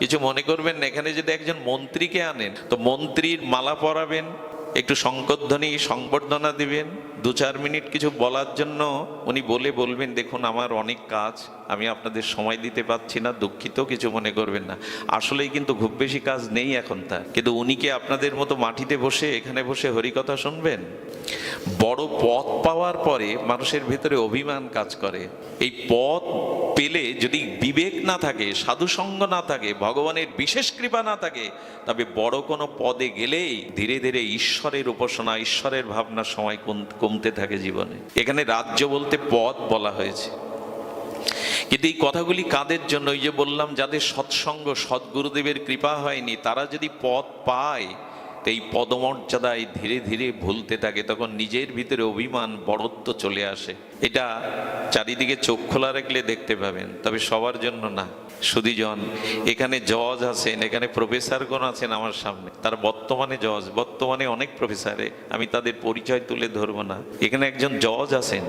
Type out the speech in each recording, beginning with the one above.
কিছু মনে করবেন এখানে যদি একজন মন্ত্রীকে আনেন তো মন্ত্রীর মালা পরাবেন? একটু সংকোধ্বনি, সংবর্ধনা দিবেন। দু চার মিনিট কিছু বলার জন্য উনি বলে বলবেন, দেখুন, আমার অনেক কাজ, আমি আপনাদের সময় দিতে পারছি না, দুঃখিত, কিছু মনে করবেন না। আসলেই কিন্তু খুব বেশি কাজ নেই এখন তার। কিন্তু উনি কি আপনাদের মতো মাটিতে বসে, এখানে বসে হরিকথা শুনবেন? বড় পথ পাওয়ার পরে মানুষের ভেতরে অভিমান কাজ করে। এই পথ পেলে যদি বিবেক না থাকে, সাধুসঙ্গ না থাকে, ভগবানের বিশেষ কৃপা না থাকে, তবে বড় কোনো পদে গেলেই ধীরে ধীরে ঈশ্বরের উপাসনা, ঈশ্বরের ভাবনা সময় কমতে থাকে জীবনে। এখানে রাজ্য বলতে পদ বলা হয়েছে। কিন্তু এই কথাগুলি কাদের জন্য? ওই যে বললাম, যাদের সৎসঙ্গ, সদ্গুরুদেবের কৃপা হয়নি, তারা যদি পদ পায় এই পদমর্যাদায় ধীরে ধীরে ভুলতে থাকে, তখন নিজের ভিতরে অভিমান, বড়ত্ব চলে আসে। এটা চারিদিকে চোখ খোলা রাখলে দেখতে পাবেন, তবে সবার জন্য না। সুদীজন এখানে জজ আছেন, এখানে প্রফেসরগণ আছেন আমার সামনে। তার বর্তমানে জজ, বর্তমানে অনেক প্রফেসরে, আমি তাদের পরিচয় তুলে ধরবো না। এখানে একজন জজ আছেন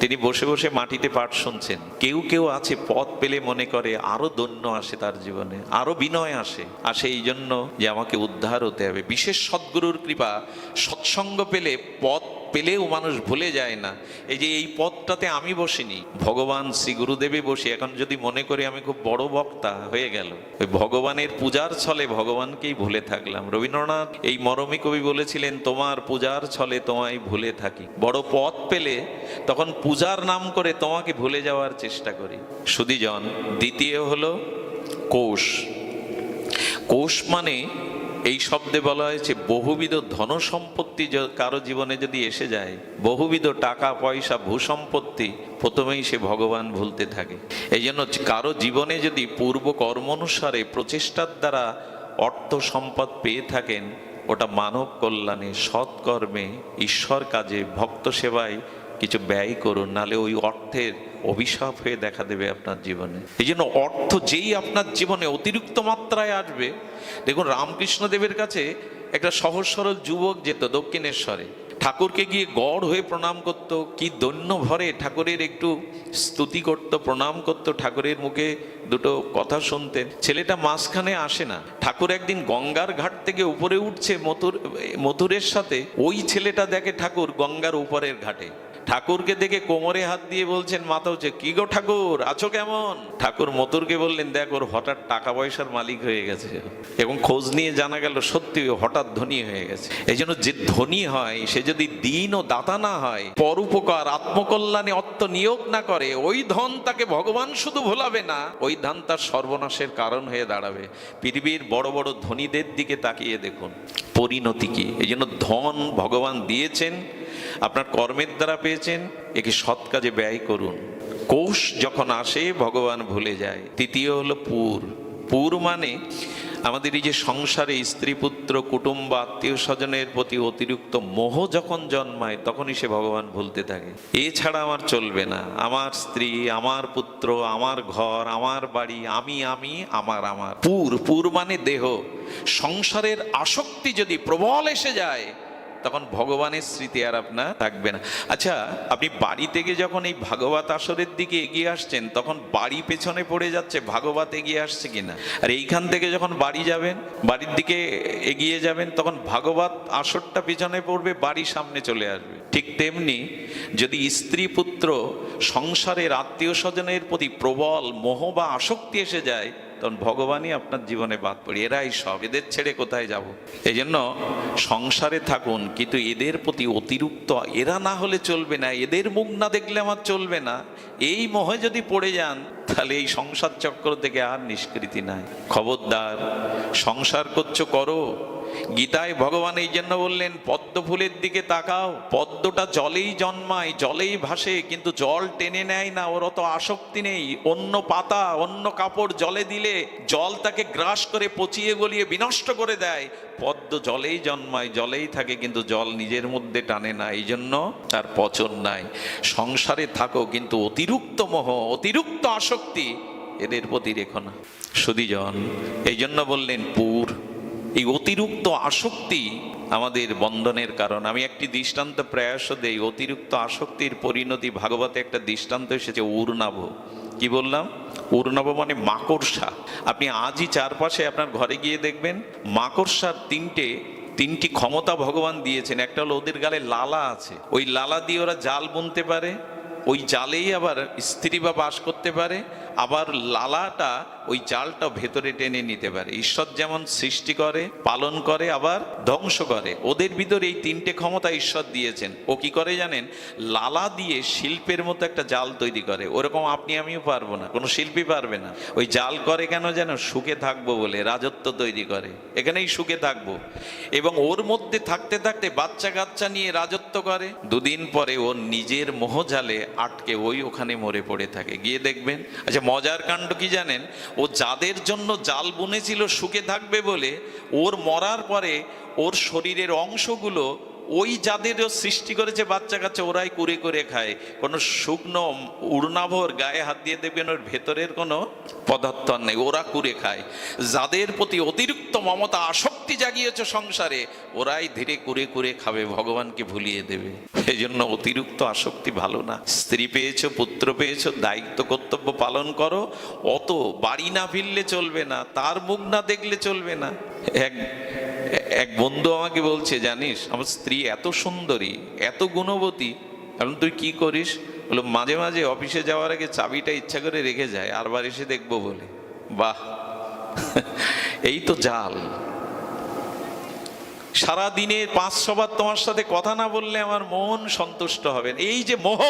তিনি বসে বসে মাটিতে পাঠ শুনছেন। কেউ কেউ আছে, পথ পেলে মনে করে আরও দন্য আসে তার জীবনে, আরও বিনয় আসে। আসে এই জন্য যে আমাকে উদ্ধার হতে হবে। বিশেষ সদ্গুরুর কৃপা, সৎসঙ্গ পেলে পথ পেলেও মানুষ ভুলে যায় না। এই যে এই পথটাতে আমি বসিনি, ভগবান শ্রী গুরুদেবে বসে। এখন যদি মনে করি আমি খুব বড় বক্তা হয়ে গেল, ওই ভগবানের পূজার ছলে ভগবানকেই ভুলে থাকলাম। রবীন্দ্রনাথ এই মরমী কবি বলেছিলেন, তোমার পূজার ছলে তোমায় ভুলে থাকি। বড় পথ পেলে তখন পূজার নাম করে তোমাকে ভুলে যাওয়ার চেষ্টা করি। সুদীজন দ্বিতীয় হলো কোষ। কোষ মানে এই শব্দে বলা হয়েছে, বহুবিধ ধন সম্পত্তি কারও জীবনে যদি এসে যায়, বহুবিধ টাকা, পয়সা, ভূসম্পত্তি, প্রথমেই সে ভগবান ভুলতে থাকে। এই জন্য কারও জীবনে যদি পূর্ব কর্ম অনুসারে প্রচেষ্টার দ্বারা অর্থ সম্পদ পেয়ে থাকেন, ওটা মানব কল্যাণে, সৎকর্মে, ঈশ্বর কাজে, ভক্ত সেবায় কিছু ব্যয় করুন নালে ওই অর্থের অভিশাপ হয়ে দেখা দেবে আপনার জীবনে। এই জন্য অর্থ যেই আপনার জীবনে অতিরিক্ত মাত্রায় আসবে, দেখুন রামকৃষ্ণ দেবের কাছে একটা সহজ সরল যুবক যেত দক্ষিণেশ্বরে। ঠাকুরকে গিয়ে গড় হয়ে প্রণাম করত, কি দৈন্য ভরে ঠাকুরের একটু স্তুতি করত, প্রণাম করত, ঠাকুরের মুখে দুটো কথা শুনতেন। ছেলেটা মাঝখানে আসে না। ঠাকুর একদিন গঙ্গার ঘাট থেকে উপরে উঠছে, মথুর, মথুরের সাথে ওই ছেলেটা দেখে ঠাকুর গঙ্গার উপরের ঘাটে। ঠাকুরকে দেখে কোমরে হাত দিয়ে বলছেন মাথা হচ্ছে কি গো ঠাকুর? আছো কেমন? ঠাকুর মতুরকে বললেন, দেখ, ওর হঠাৎ টাকা পয়সার মালিক হয়ে গেছে। এবং খোঁজ নিয়ে জানা গেল, সত্যি হঠাৎ ধনী হয়ে গেছে। এই জন্য যে ধনী হয়, সে যদি দিন ও দাতা না হয়, পরোপকার আত্মকল্যাণে অর্থ নিয়োগ না করে, ওই ধন তাকে ভগবান শুধু ভোলাবে না, ওই ধন তার সর্বনাশের কারণ হয়ে দাঁড়াবে। পৃথিবীর বড় বড় ধনীদের দিকে তাকিয়ে দেখুন, পরিণতি কি? এই জন্য ধন ভগবান দিয়েছেন আপনার কর্মের দ্বারা পেয়েছেন, একে সৎ কাজে ব্যয় করুন। কোষ যখন আসে, ভগবান ভুলে যায়। তৃতীয় হলো পুর। পুর মানে আমাদের এই যে সংসারে স্ত্রী পুত্র, কুটুম্ব, আত্মীয় স্বজনের প্রতি অতিরিক্ত মোহ যখন জন্মায়, তখনই সে ভগবান ভুলতে থাকে। এছাড়া আমার চলবে না। আমার স্ত্রী, আমার পুত্র, আমার ঘর, আমার বাড়ি, আমি আমি, আমার আমার। পুর। পুর মানে দেহ। সংসারের আসক্তি যদি প্রবল এসে যায় তখন ভগবানের স্মৃতি আর আপনার থাকবে না। আচ্ছা আপনি বাড়ি থেকে যখন এই ভাগবত আসরের দিকে এগিয়ে আসছেন, তখন বাড়ি পেছনে পড়ে যাচ্ছে, ভাগবত এগিয়ে আসছে কিনা? আর এইখান থেকে যখন বাড়ি যাবেন, বাড়ির দিকে এগিয়ে যাবেন, তখন ভাগবত আসরটা পেছনে পড়বে, বাড়ি সামনে চলে আসবে। ঠিক তেমনি যদি স্ত্রী পুত্র সংসারের আত্মীয় স্বজনের প্রতি প্রবল মোহ বা আসক্তি এসে যায় তখন ভগবানই আপনার জীবনে বাদ পড়ি, এরাই সব, এদের ছেড়ে কোথায় যাব? এই জন্য সংসারে থাকুন, কিন্তু এদের প্রতি অতিরিক্ত, এরা না হলে চলবে না, এদের মুখ না দেখলে আমার চলবে না। এই মোহে যদি পড়ে যান তাহলে এই সংসার চক্র থেকে আর নিষ্কৃতি নাই। খবরদার, সংসার করছ, করো। গীতায় ভগবান এই জন্য বললেন, পদ্ম ফুলের দিকে তাকাও। পদ্মটা জলেই জন্মায়, জলেই ভাসে, কিন্তু জল টেনে নেয় না, ওর অত আসক্তি নেই। অন্য পাতা, অন্য কাপড় জলে দিলে জল তাকে গ্রাস করে পচিয়ে গলিয়ে বিনষ্ট করে দেয়। পদ্ম জলেই জন্মায়, জলেই থাকে, কিন্তু জল নিজের মধ্যে টানে না এই জন্য তার পচন নাই। সংসারে থাকো, কিন্তু অতিরিক্ত মোহ, অতিরিক্ত আসক্তি এদের প্রতি রেখো না। সুদীজন এই জন্য বললেন, পুর, এই অতিরিক্ত আসক্তি আমাদের বন্ধনের কারণ। আমি একটি দৃষ্টান্ত প্রয়াস দেই, অতিরিক্ত আসক্তির পরিণতি ভাগবতে একটা দৃষ্টান্ত এসেছে উর্নাভ কি বললাম? অরুণাভ মানে মাকড়সা। আপনি আজই চারপাশে আপনার ঘরে গিয়ে দেখবেন মাকড়সার তিনটে, তিনটি ক্ষমতা ভগবান দিয়েছেন। একটা হলো ওদের গালে লালা আছে। ওই লালা দিয়ে ওরা জাল বুনতে পারে, ওই জালেই আবার স্ত্রী বা বাস করতে পারে। আবার লালাটা ওই জালটা ভেতরে টেনে নিতে পারে। ঈশ্বর যেমন সৃষ্টি করে, পালন করে, আবার ধ্বংস করে। ওদের ভিতরে এই তিনটে ক্ষমতা ঈশ্বর দিয়েছেন। ও কি করে জানেন? লালা দিয়ে শিল্পের মতো একটা জাল তৈরি করে। ওরকম আপনি আমিও পারব না। কোনো শিল্পী পারবে না। ওই জাল করে কেন যেন সুখে থাকব বলে, রাজত্ব তৈরি করে। এখানেই সুখে থাকব। এবং ওর মধ্যে থাকতে থাকতে বাচ্চা কাচ্চা নিয়ে রাজত্ব করে। দুদিন পরে ওর নিজের মোহজালে আটকে ওই ওখানে মরে পড়ে থাকে। গিয়ে দেখবেন আচ্ছা মজার কাণ্ড কি জানেন? ও যাদের জন্য জাল বুনেছিল সুখে থাকবে বলে, ওর মরার পরে ওর শরীরের অংশগুলো ওই যাদের সৃষ্টি করেছে বাচ্চা কাচ্চা, ওরাই কুরে করে খায়। কোনো শুকনো উড়নাভর গায়ে হাত দিয়ে দেখবেন ওর ভেতরের কোনো পদার্থ নেই, ওরা কুরে খায়। যাদের প্রতি অতিরিক্ত মমতা আসক্তি জাগিয়েছে সংসারে, ওরাই ধীরে করে করে খাবে, ভগবানকে ভুলিয়ে দেবে। এই জন্য অতিরিক্ত আসক্তি ভালো না। স্ত্রী পেয়েছ, পুত্র পেয়েছ, দায়িত্ব, কর্তব্য পালন করো, অত বাড়ি না ফিরলে চলবে না, তার মুখ না দেখলে চলবে না। এক এক বন্ধু আমাকে বলছে, জানিস, আমার স্ত্রী এত সুন্দরী, এত গুণবতী, এখন তুই কি করিস? বলো মাঝে মাঝে অফিসে যাওয়ার আগে চাবিটা ইচ্ছা করে রেখে যায়, আরবার এসে দেখব বলে। বাহ! এই তো জাল। সারা দিনে পাঁচ সবার তোমার সাথে কথা না বললে আমার মন সন্তুষ্ট হবে এই যে মোহ,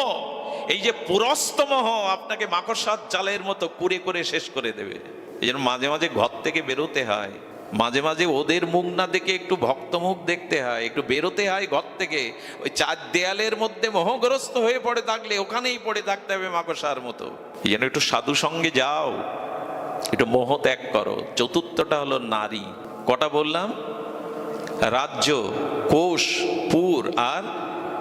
এই যে পুরস্ত মোহ আপনাকে মাকড়সার জালের মতো কুড়ে করে শেষ করে দেবে। এই জন্য মাঝে মাঝে ঘর থেকে বেরোতে হয়। মাঝে মাঝে ওদের মুখ না দেখে একটু ভক্ত মুখ দেখতে হয়। একটু বেরোতে হয় ঘর থেকে। ওই চার দেয়ালের মধ্যে মোহগ্রস্ত হয়ে পড়ে থাকলে ওখানেই পড়ে থাকতে হবে মাকড়সার মতো। এই জন্য একটু সাধু সঙ্গে যাও। একটু মোহ ত্যাগ করো। চতুর্থটা হলো নারী। কটা বললাম? রাজ্য, কোষ, পুর আর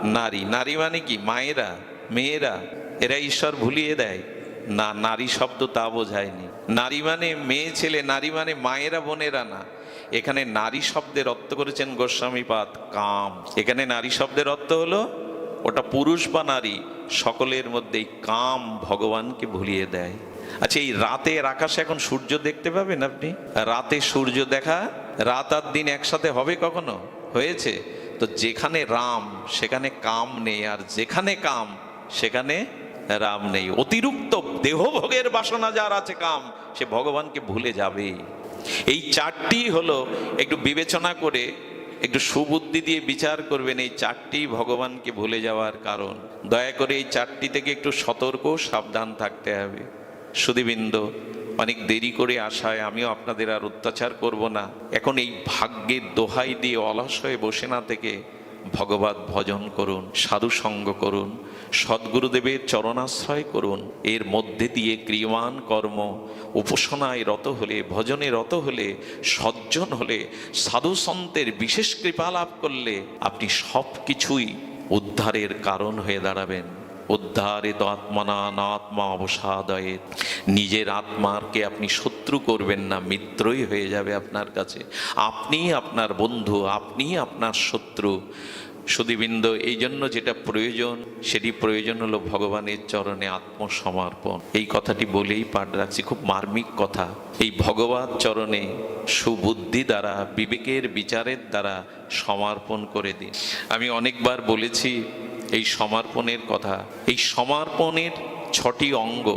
নারী। নারী মানে কি? মায়েরা, মেয়েরা, এরা ঈশ্বর ভুলিয়ে দেয়। না, নারী শব্দ তা বোঝায়নি। নারী মানে মেয়ে, ছেলে, নারী মানে মায়েরা, বোনেরা না। এখানে নারী শব্দের অর্থ করেছেন গোস্বামীপাদ কাম। এখানে নারী শব্দের অর্থ হলো ওটা পুরুষ বা নারী, সকলের মধ্যেই কাম ভগবানকে ভুলিয়ে দেয়। আচ্ছা এই রাতের আকাশে এখন সূর্য দেখতে পাবেন আপনি? রাতে সূর্য দেখা রাত আর দিন একসাথে হবে কখনো? হয়েছে। তো যেখানে রাম, সেখানে কাম নেই, আর যেখানে কাম, সেখানে রাম নেই। অতিরিক্ত দেহভোগের বাসনা যার আছে কাম, সে ভগবানকে ভুলে যাবে। এই চারটি হলো, একটু বিবেচনা করে, একটু সুবুদ্ধি দিয়ে বিচার করবেন, এই চারটি ভগবানকে ভুলে যাওয়ার কারণ। দয়া করে এই চারটি থেকে একটু সতর্ক সাবধান থাকতে হবে। সুদীবৃন্দ অনেক দেরি করে আসায় আমিও আপনাদের আর অত্যাচার করব না। এখন এই ভাগ্যের দোহাই দিয়ে অলস হয়ে বসে না থেকে ভগবত ভজন করুন, সাধু সঙ্গ করুন, সদ্গুরুদেবের চরণাশ্রয় করুন, এর মধ্যে দিয়ে ক্রিয়মান কর্ম, উপাসনায় রত হলে, ভজনে রত হলে, সজ্জন হলে, সাধু সন্তের বিশেষ কৃপা লাভ করলে আপনি সব কিছুই উদ্ধারের কারণ হয়ে দাঁড়াবেন। উদ্ধারিত আত্মনা আত্মা অবসাদয়ে। নিজের আত্মারকে আপনি শত্রু করবেন না, মিত্রই হয়ে যাবে আপনার কাছে। আপনি আপনার বন্ধু আপনি আপনার শত্রু। সুদীবৃন্দ, এই জন্য যেটা প্রয়োজন, সেটি প্রয়োজন হলো ভগবানের চরণে আত্মসমর্পণ। এই কথাটি বলেই পাঠ রাখছি, খুব মার্মিক কথা। এই ভগবত চরণে সুবুদ্ধি দ্বারা, বিবেকের বিচারের দ্বারা সমর্পণ করে দিন। আমি অনেকবার বলেছি এই সমর্পণের কথা, এই সমর্পণের ছটি অঙ্গ।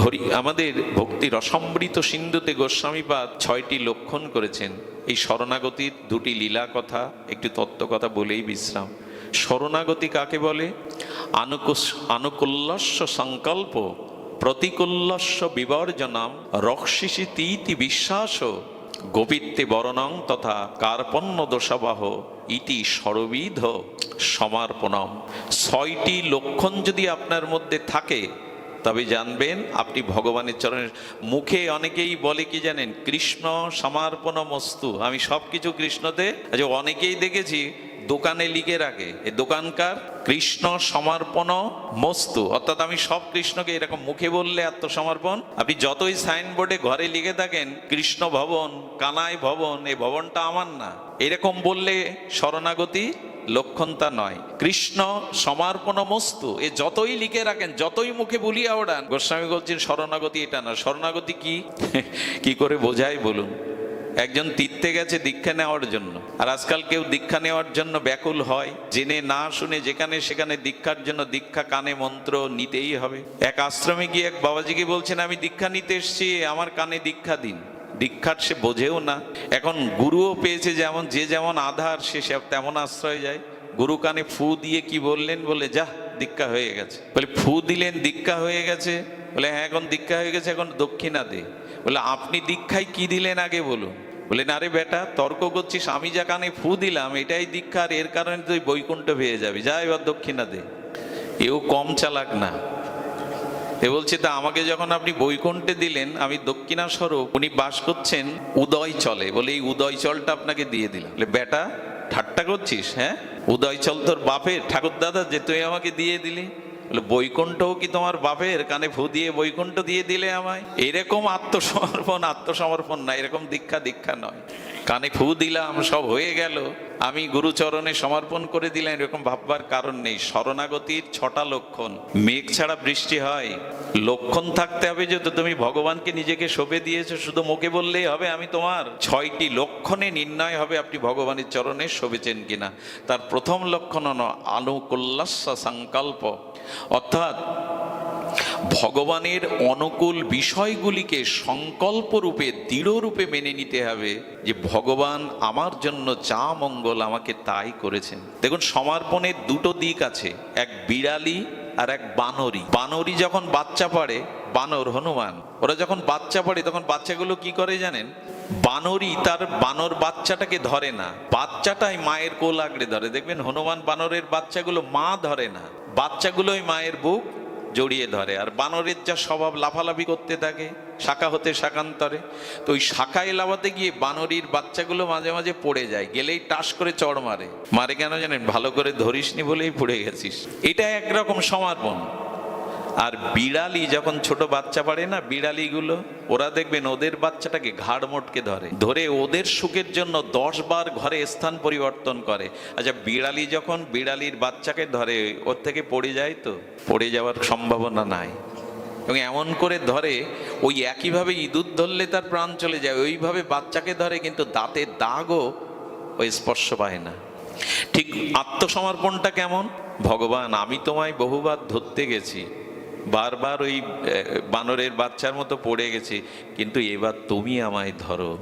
হরি, আমাদের ভক্তির অসম্বৃত সিন্ধুতে গোস্বামীপাদ ছয়টি লক্ষণ করেছেন। এই শরণাগতির দুটি লীলা কথা, একটি তত্ত্ব কথা বলেই বিশ্রাম। শরণাগতি কাকে বলে? আনুকুস আনুকূল্যস্য সংকল্প প্রতিকূল্যস্য বিবর্জনাম রক্ষিসি তীতি বিশ্বাস গোবিত্তে বরণং তথা কার্পণ্য দোষাবাহ ইতি সরবিধ। সমার্পণম। ছয়টি লক্ষণ যদি আপনার মধ্যে থাকে, তবে জানবেন আপনি ভগবানের চরণের মুখে অনেকেই বলে কি জানেন? কৃষ্ণ সমার্পণ মস্তু আমি সব কিছু কৃষ্ণতে। আচ্ছা অনেকেই দেখেছি, দোকানে লিখে রাখে। এ দোকানকার কৃষ্ণ সমর্পণ মস্তু। অর্থাৎ আমি সব কৃষ্ণকে এরকম মুখে বললে আত্মসমর্পণ। আপনি যতই সাইনবোর্ডে ঘরে লিখে থাকেন, কৃষ্ণ ভবন, কানাই ভবন এই ভবনটা আমার না। এরকম বললে শরণাগতি লক্ষণ তা নয়। কৃষ্ণ সমার্পণ মস্তু এ যতই লিখে রাখেন, যতই মুখে বলিয়া ওড়ান, গোস্বামী বলছেন, শরণাগতি এটা না। শরণাগতি কি? কি করে বোঝাই বলুন। একজন তীর্থে গেছে দীক্ষা নেওয়ার জন্য। আর আজকাল কেউ দীক্ষা নেওয়ার জন্য ব্যাকুল হয়। জেনে না শুনে যেখানে সেখানে দীক্ষার জন্য দীক্ষা কানে মন্ত্র নিতেই হবে। এক আশ্রমে গিয়ে এক বাবাজিকে বলছেন, আমি দীক্ষা নিতে এসেছি, আমার কানে দীক্ষা দিন। দীক্ষার সে বোঝেও না। এখন গুরুও পেয়েছে যেমন, যে যেমন আধার, সে তেমন আশ্রয় যায়। গুরু কানে ফু দিয়ে কি বললেন? বলে, যা, দীক্ষা হয়ে গেছে। বলে, ফু দিলেন, দীক্ষা হয়ে গেছে? বলে হ্যাঁ এখন দীক্ষা হয়ে গেছে, এখন দক্ষিণা দে। বলে, আপনি দীক্ষায় কি দিলেন আগে বলুন? বলে, না রে বেটা, তর্ক করছিস, আমি যা কানে ফু দিলাম, এটাই দীক্ষা, আর এর কারণে তুই বৈকুণ্ঠ পেয়ে যাবি। যা, এবার দক্ষিণা দে। এও কম চালাক না। এ বলছে, তা আমাকে যখন আপনি বৈকুণ্ঠে দিলেন, আমি দক্ষিণা স্বরূপ উনি বাস করছেন উদয় চলে বলে, এই উদয় চলটা আপনাকে দিয়ে দিলাম। বেটা, ঠাট্টা করছিস হ্যাঁ? উদয় চল তোর বাপের। ঠাকুর দাদা যে তুই আমাকে দিয়ে দিলি। বৈকুণ্ঠও কি তোমার বাপের? কানে ফু দিয়ে বৈকুণ্ঠ দিয়ে দিলে আমায়? এরকম আত্মসমর্পণ আত্মসমর্পণ না, এরকম দীক্ষা দীক্ষা নয়। কানে ফু দিলাম, সব হয়ে গেল। আমি গুরুচরণে সমর্পণ করে দিলাম, এরকম ভাববার কারণ নেই। শরণাগতির ছটা লক্ষণ। মেঘ ছাড়া বৃষ্টি হয়। লক্ষণ থাকতে হবে যে তুমি ভগবানকে নিজেকে শোভে দিয়েছ, শুধু মুখে বললেই হবে, আমি তোমার। ছয়টি লক্ষণে নির্ণয় হবে আপনি ভগবানের চরণে শোভেছেন কিনা। তার প্রথম লক্ষণ হলো আনুকূল্লাস সংকল্প। অর্থাৎ ভগবানের অনুকূল বিষয়গুলিকে সংকল্প রূপে দৃঢ় রূপে মেনে নিতে হবে যে ভগবান আমার জন্য যা মঙ্গল আমাকে তাই করেছেন। দেখুন সমর্পণের দুটো দিক আছে, এক বিড়ালি আর এক বানরি। বানরি যখন বাচ্চা পড়ে, বানর হনুমান, ওরা যখন বাচ্চা পড়ে, তখন বাচ্চাগুলো কি করে জানেন? বানরই তার বানর বাচ্চাটাকে ধরে না, বাচ্চাটাই মায়ের কোল আগড়ে ধরে। দেখবেন, হনুমান বানরের বাচ্চাগুলো মা ধরে না, বাচ্চাগুলোই মায়ের বুক জড়িয়ে ধরে। আর বানরের যা স্বভাব লাফালাফি করতে থাকে, শাখা হতে শাখান্তরে, তো ওই শাখায় লাফাতে গিয়ে বানরির বাচ্চাগুলো মাঝে মাঝে পড়ে যায়, গেলেই টাস করে চড় মারে। মারে কেন জানেন? ভালো করে ধরিসনি বলেই পড়ে গেছিস। এটা একরকম সমর্পণ। আর বিড়ালি যখন ছোট বাচ্চা পারে না, বিড়ালিগুলো, ওরা দেখবেন ওদের বাচ্চাটাকে ঘাড় মোটকে ধরে। ধরে ওদের সুখের জন্য দশ বার ঘরে স্থান পরিবর্তন করে। আচ্ছা বিড়ালি যখন বিড়ালির বাচ্চাকে ধরে, ওর থেকে পড়ে যায় তো? পড়ে যাওয়ার সম্ভাবনা নাই। এবং এমন করে ধরে, ওই একইভাবে ইঁদুর ধরলে তার প্রাণ চলে যায়, ওইভাবে বাচ্চাকে ধরে, কিন্তু দাঁতের দাগও ওই স্পর্শ পায় না। ঠিক আত্মসমর্পণটা কেমন? ভগবান, আমি তোমায় বহুবার ধরতে গেছি। বারবার ওই বানরের বাচ্চার মতো পড়ে গেছি। কিন্তু এবার তুমি আমায় ধরো।